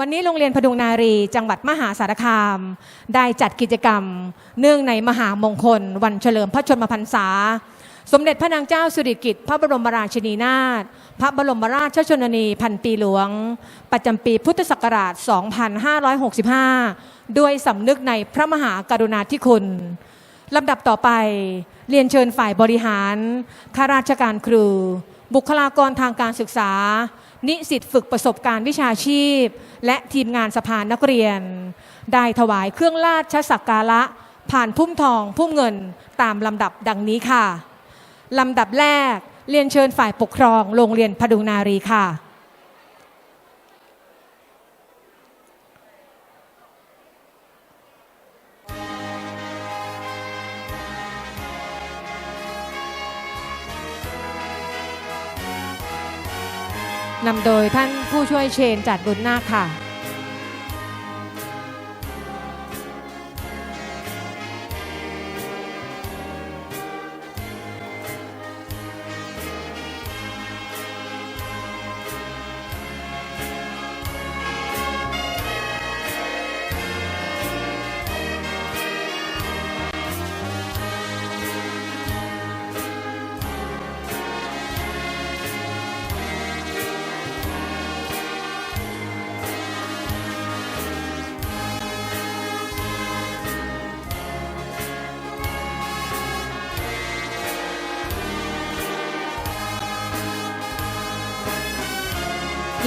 วันนี้โรงเรียนพดุงนารี จังหวัดมหาสารคาม ได้จัดกิจกรรม เนื่องในมหามงคล วันเฉลิมพระชนมพรรษา สมเด็จพระนางเจ้าสิริกิติ์พระบรมราชินีนาถพระบรมราชชนนีพันปีหลวง ประจำปีพุทธศักราช 2565 ด้วยสำนึกในพระมหากรุณาธิคุณลำดับต่อไป เรียนเชิญฝ่ายบริหารข้าราชการครู บุคลากรทางการศึกษา นิสิตฝึกประสบการณ์วิชาชีพ และทีมงานสภานักเรียน ได้ถวายเครื่องราชสักการะ ผ่านพุ่มทองพุ่มเงินตามลำดับดังนี้ค่ะลำดับแรกเรียนเชิญฝ่ายปกครองโรงเรียนพดุงนารีค่ะ นำโดยท่านผู้ช่วยเชนจัดบุญนาคค่ะ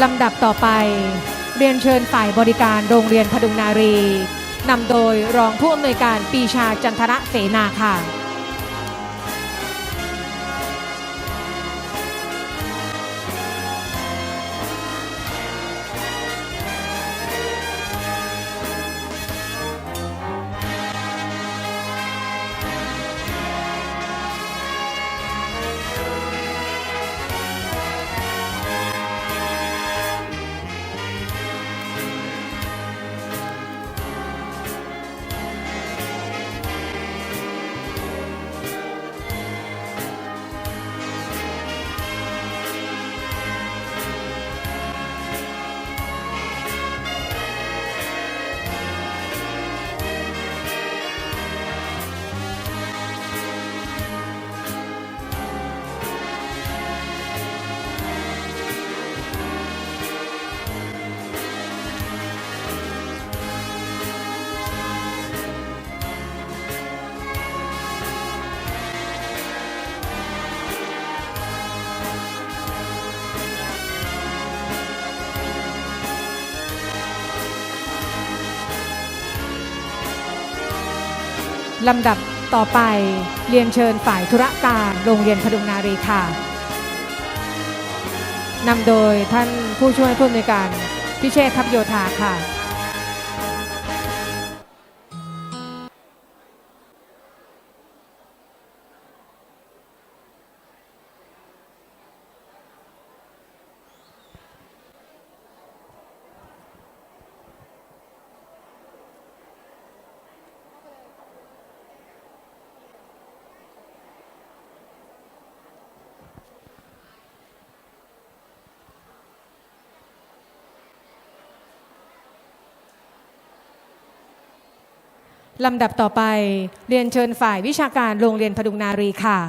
ลำดับต่อไป เรียนเชิญฝ่ายบริการโรงเรียนพดุงนารีนำโดยรองผู้อำนวยการปีชาจันทระเสนาค่ะ ลำดับต่อไปเรียนเชิญฝ่ายธุรการโรงเรียนพดุงนารีค่ะนำโดยท่านผู้ช่วยผู้อำนวยการพิเชษทัพโยธาค่ะ ลำดับต่อไปเรียนเชิญฝ่ายวิชาการโรงเรียนพดุงนารีค่ะ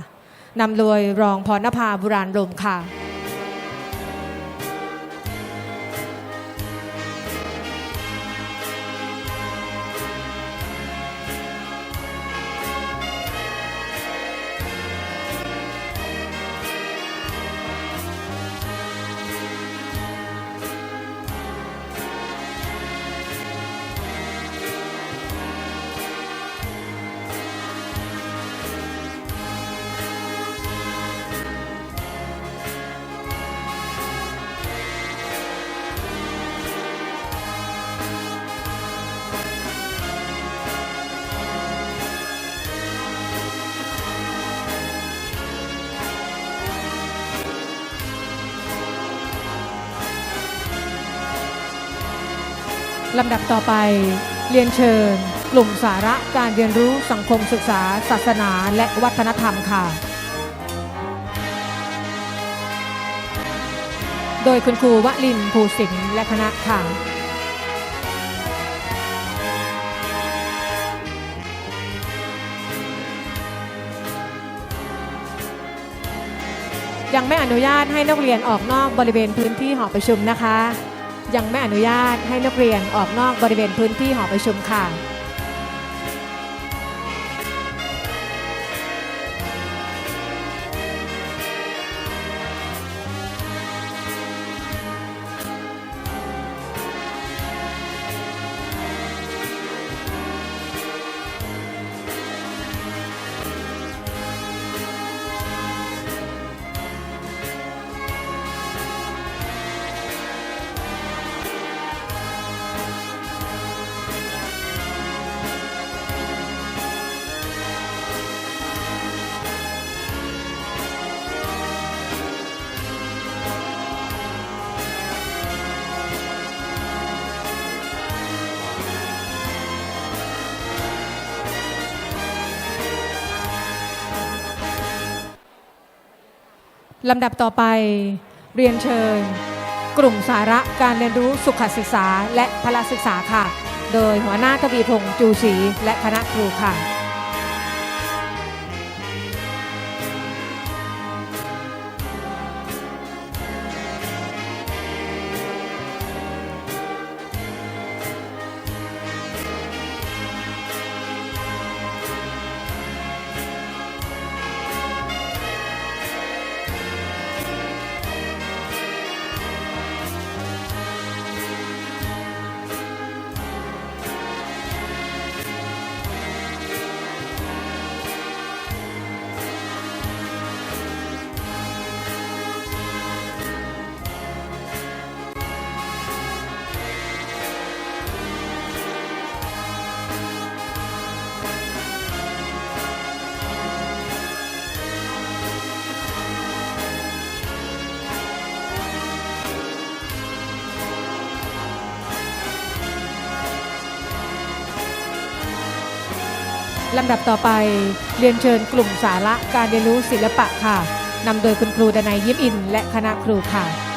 นำโดยรองพรณภาบุราณลมค่ะ ลำดับต่อไป เรียนเชิญ กลุ่มสาระการเรียนรู้สังคมศึกษา ศาสนาและวัฒนธรรมค่ะ โดยคุณครูวลินภูสิงห์และคณะค่ะยังไม่อนุญาตให้นักเรียนออกนอกบริเวณพื้นที่หอประชุมนะคะ ยังไม่อนุญาตให้นักเรียนออกนอกบริเวณพื้นที่หอประชุมค่ะ ลำดับต่อไปเรียนเชิญ กลุ่มสาระการเรียนรู้สุขศึกษาและพละศึกษาค่ะ โดยหัวหน้าทวีพงษ์จูศรีและคณะครูค่ะ ลำดับต่อไปเรียนเชิญกลุ่มสาระการเรียนรู้ศิลปะค่ะนำโดยคุณครูดนัยยิ้มอิน และคณะครูค่ะ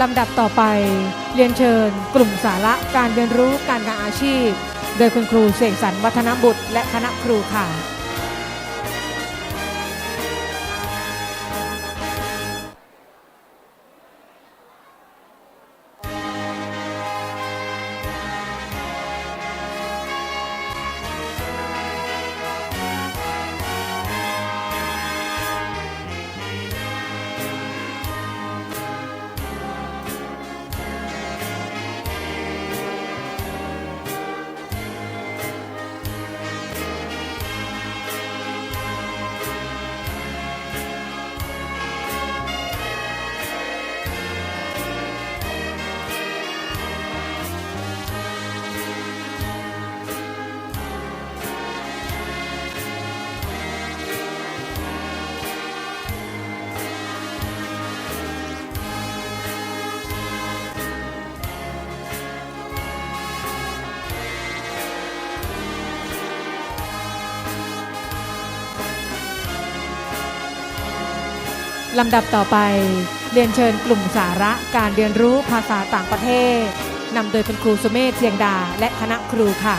ลำดับต่อไป เรียนเชิญ กลุ่มสาระการเรียนรู้การงานอาชีพ โดยคุณครูเสกสรรวัฒนบุตร และคณะครูค่ะ ลำดับต่อไป เรียนเชิญกลุ่มสาระการเรียนรู้ภาษาต่างประเทศนำโดยคุณครูสุเมธเทียงดา และคณะครูค่ะ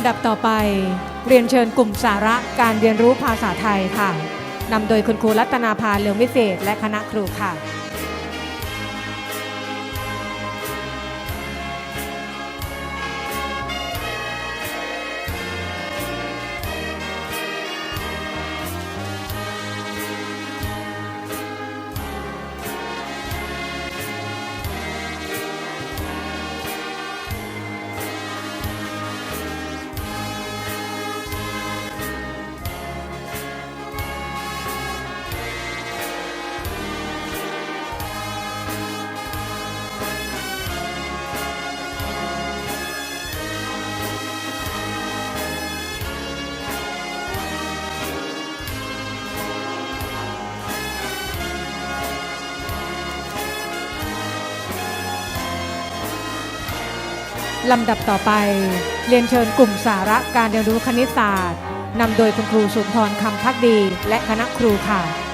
ำดับต่อไป เรียนเชิญกลุ่มสาระการเรียนรู้ภาษาไทยค่ะนำโดยคุณครูรัตนาภาเลืองวิเศษ และคณะครูค่ะ ลำดับต่อไป เรียนเชิญกลุ่มสาระการเรียนรู้คณิตศาสตร์นำโดยคุณครูสุนทรคำพักดี และคณะครูค่ะ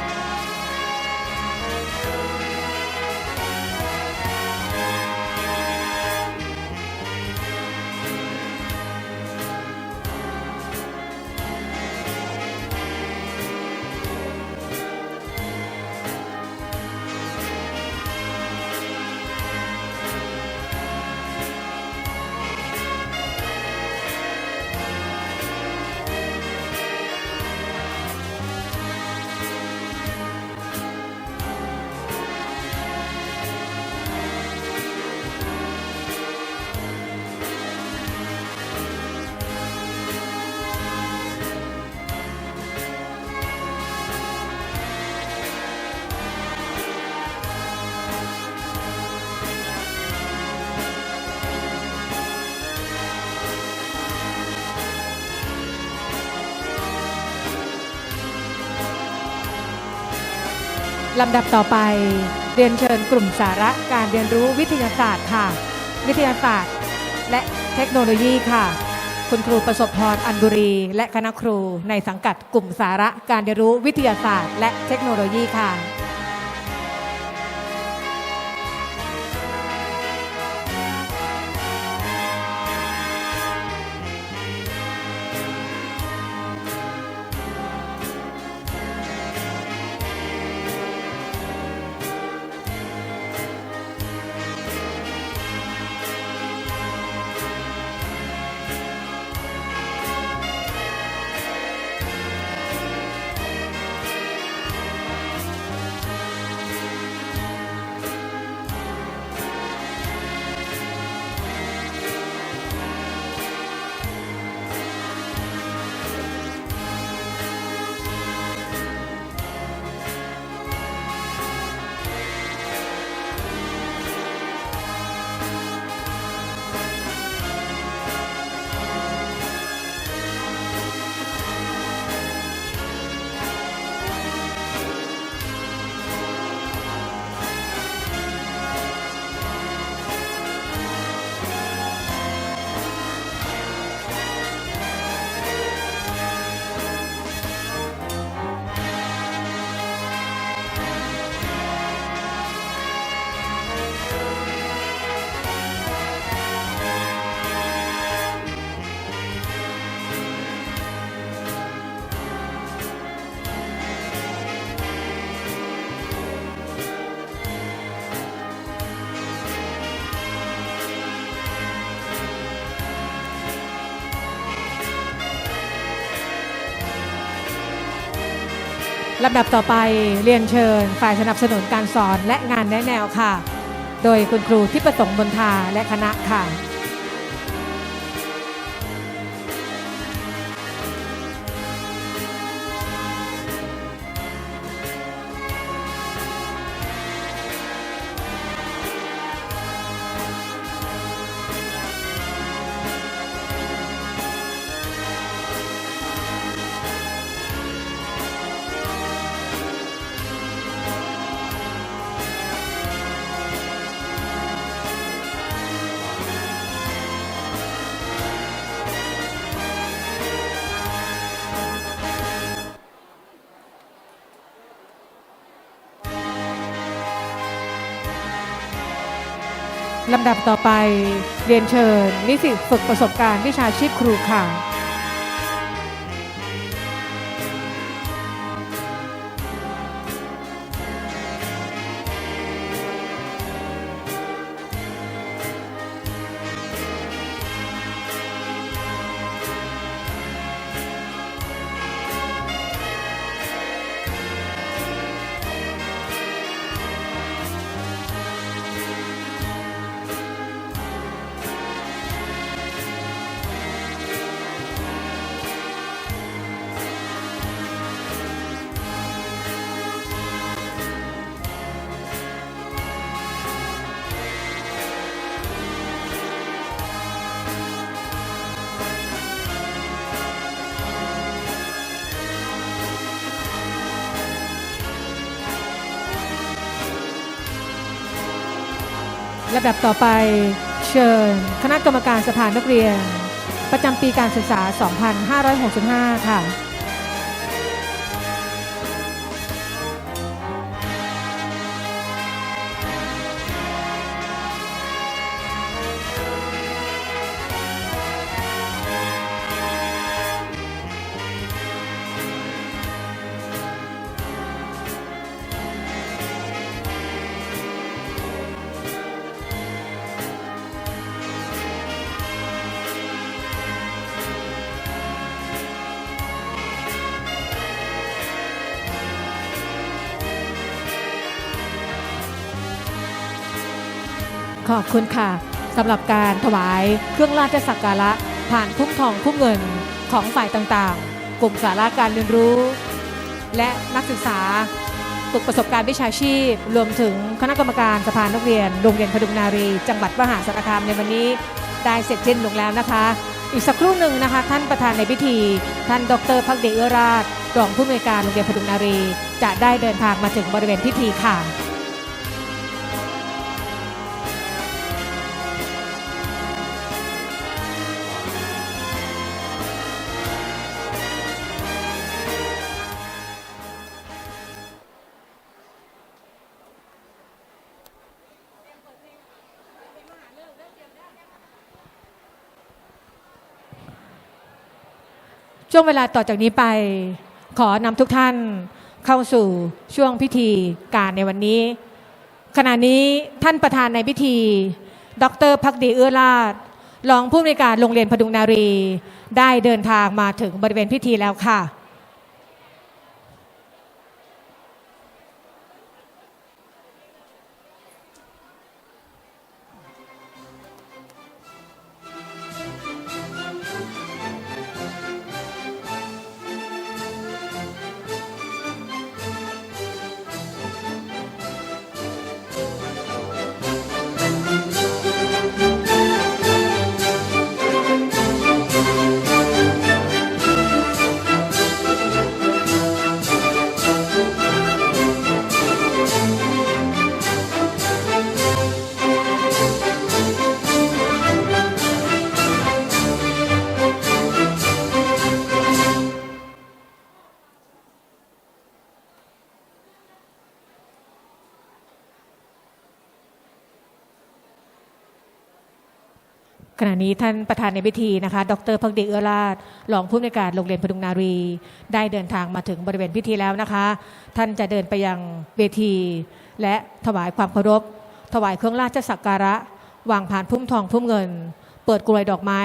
ลำดับต่อไป เรียนเชิญกลุ่มสาระการเรียนรู้วิทยาศาสตร์ค่ะ วิทยาศาสตร์ และเทคโนโลยีค่ะ คุณครูประสบพรอันบุรี และคณะครูในสังกัดกลุ่มสาระการเรียนรู้วิทยาศาสตร์ และเทคโนโลยีค่ะ ลำดับต่อไปเรียนเชิญ ฝ่ายสนับสนุนการสอนและงานแนะแนวค่ะ โดยคุณครูที่ประสงค์บนทาและคณะค่ะ ลำดับต่อไปเรียนเชิญ นิสิตฝึกประสบการณ์วิชาชีพครูค่ะ ลำดับต่อไป เชิญ คณะกรรมการสภานักเรียน ประจำปีการศึกษา 2565 ค่ะ ขอบคุณค่ะสำหรับการถวายเครื่องราชสักการะ ผ่านพุ่มทองพุ่มเงินของฝ่ายต่างๆ กลุ่มสาระการเรียนรู้ และนักศึกษาฝึกประสบการณ์วิชาชีพ รวมถึงคณะกรรมการสภานักเรียนโรงเรียนพดุงนารี จังหวัดมหาสารคามในวันนี้ได้เสร็จสิ้นลงแล้วนะคะ อีกสักครู่หนึ่งนะคะ ท่านประธานในพิธี ท่านดรพักดีเอื้อราชรองผู้อำนวยการโรงเรียนพดุงนารี จะได้เดินทางมาถึงบริเวณพิธีค่ะ ช่วงเวลาต่อจากนี้ไป ขอนำทุกท่านเข้าสู่ช่วงพิธีการในวันนี้ ขณะนี้ท่านประธานในพิธี ดรพักดีเอื้อราชรองผู้อำนวยการโรงเรียนพดุงนารี ได้เดินทางมาถึงบริเวณพิธีแล้วค่ะ ท่านประธานในพิธีนะคะ ดรพักดีเอื้อราชรองผู้อำนวยการโรงเรียนพดุงนารี ได้เดินทางมาถึงบริเวณพิธีแล้วนะคะ ท่านจะเดินไปยังเวที และถวายความเคารพ ถวายเครื่องราชสักการะ วางผ่านพุ่มทองพุ่มเงิน เปิดกลวยดอกไม้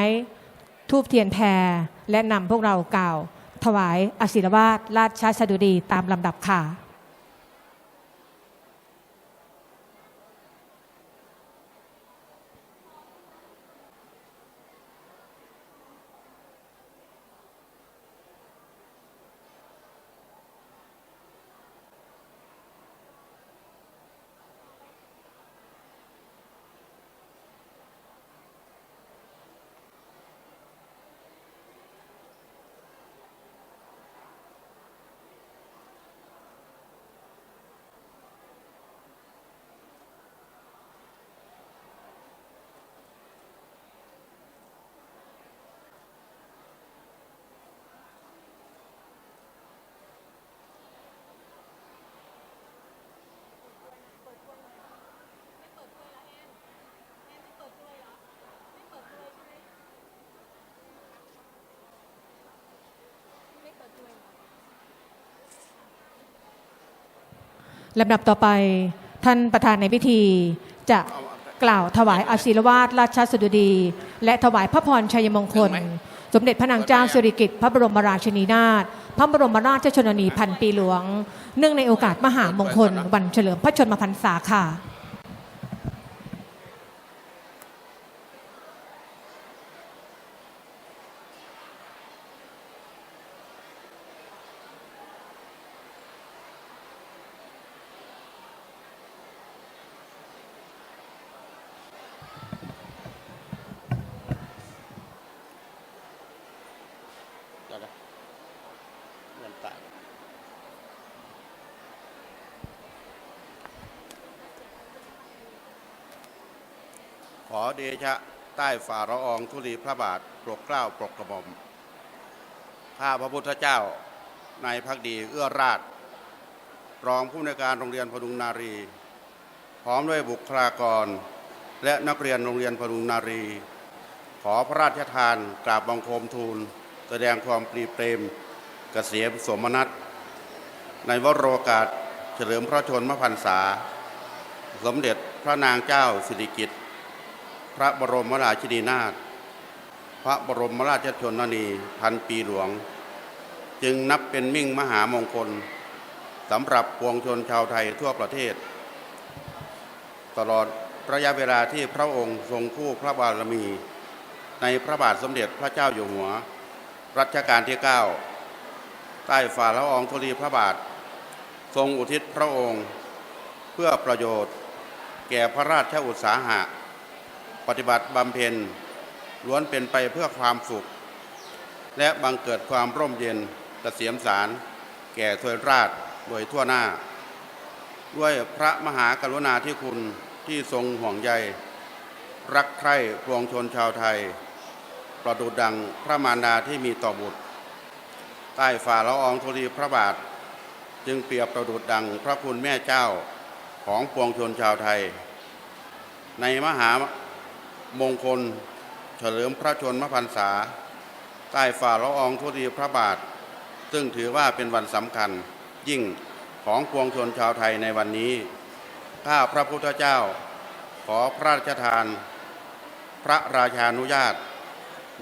ทูบเทียนแพร และนำพวกเรากล่าว ถวายอศิรวาสราชสดุดีตามลำดับค่ะ ลำดับต่อไปท่านประธานในพิธี จะกล่าวถวายอาศีลวาสราชสดุดี และถวายพระพรชัยมงคล สมเด็จพระนางเจ้าสิริกิติ์พระบรมราชินีนาถพระบรมราชชนนีพันปีหลวง เนื่องในโอกาสมหามงคล วันเฉลิมพระชนมพรรษาค่ะ เดี๋ยวนะเงินตายขอ เดชะ ใต้ฝ่าละอองธุลีพระบาทปรดเกล้าปรดกระหม่อมข้าพระพุทธเจ้าในพักดีเอื้อราช รองผู้ในการโรงเรียนพดุงนารี พร้อมด้วยบุคลากร และนักเรียนโรงเรียนพดุงนารี ขอพระราชทานกราบบังคมทูล แสดงความปรีเปรมเกษมสมนัตในวโรกาสเฉลิมพระชนมพรรษา สมเด็จพระนางเจ้าสิริกิติ์ พระบรมราชินีนาถพระบรมราชชนนีพันปีหลวง จึงนับเป็นมิ่งมหามงคลสำหรับปวงชนชาวไทยทั่วประเทศ ตลอดระยะเวลาที่พระองค์ทรงคู่พระบารมี ในพระบาทสมเด็จพระเจ้าอยู่หัว รัชกาลที่ 9 ใต้ฝ่าละอองธุลีพระบาท ทรงอุทิศพระองค์ เพื่อประโยชน์ แก่พระราชอุตสาหะ ปฏิบัติบำเพ็ญล้วนเป็นไปเพื่อความสุข และบังเกิดความร่มเย็นเกษมสาร แก่ทวยราชโดยทั่วหน้า ด้วยพระมหากรุณาธิคุณที่ทรงห่วงใย รักใคร่ปวงชนชาวไทย ประดุดดังพระมารดาที่มีต่อบุตร ใต้ฝ่าละอองธุลีพระบาท จึงเปรียบประดุดดังพระคุณแม่เจ้าของปวงชนชาวไทย ในมหา มงคล เฉลิมพระชนมพรรษา ใต้ฝ่าละอองธุลีพระบาท ซึ่งถือว่าเป็นวันสำคัญยิ่งของปวงชนชาวไทยในวันนี้ ข้าพระพุทธเจ้า ขอพระราชทาน พระราชานุญาต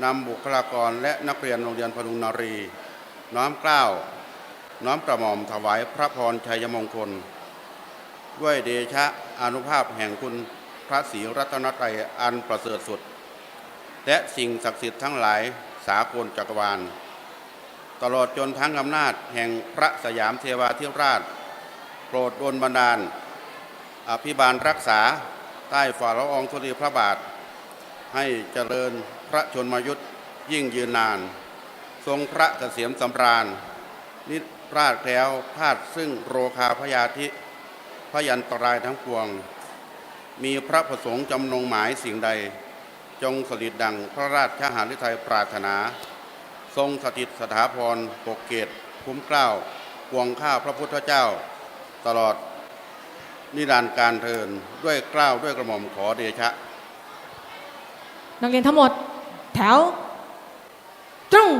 นำบุคลากรและนักเรียนโรงเรียนพดุงนารี น้อมเกล้า น้อมประหม่อมถวายพระพรชัยมงคล ด้วยเดชะอนุภาพแห่งคุณ พระศรีรัตนตรัยอันประเสริฐสุด และสิ่งศักดิ์สิทธิ์ทั้งหลายสากลจักรวาล ตลอดจนทั้งอำนาจแห่งพระสยามเทวาธิราช โปรดดลบันดาล อภิบาลรักษาใต้ฝ่าละอองธุลีพระบาท ให้เจริญพระชนมายุทธยิ่งยืนนาน ทรงพระเกษมสำราญ นิราชแคล้วพาดซึ่งโรคาพยาธิพยันตรายทั้งปวง มีพระประสงค์จำนงหมายสิ่งใด จงสลิดดังพระราชหฤทัยปรารถนา ทรงสถิตสถาพรปกเกตคุ้มเกล้าปวงข้าพระพุทธเจ้า ตลอดนิรันดร์การเทินด้วยเกล้าวด้วยกระหม่อมขอเดชะ นักเรียนทั้งหมดแถว ตรง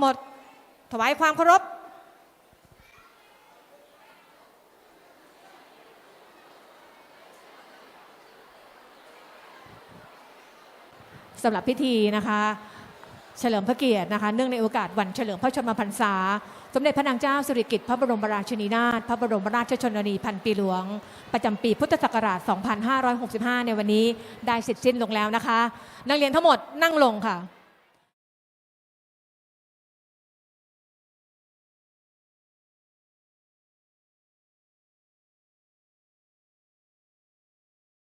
หมด ถวายความเคารพสำหรับพิธีนะคะ เฉลิมพระเกียรตินะคะ เนื่องในโอกาสวันเฉลิมพระชนมพรรษา สมเด็จพระนางเจ้าสุริกิติ์พระบรมราชินีนาถพระบรมราชชนนีพันปีหลวง ประจำปีพุทธศักราช 2565 ในวันนี้ได้เสร็จสิ้นลงแล้วนะคะ นักเรียนทั้งหมดนั่งลงค่ะ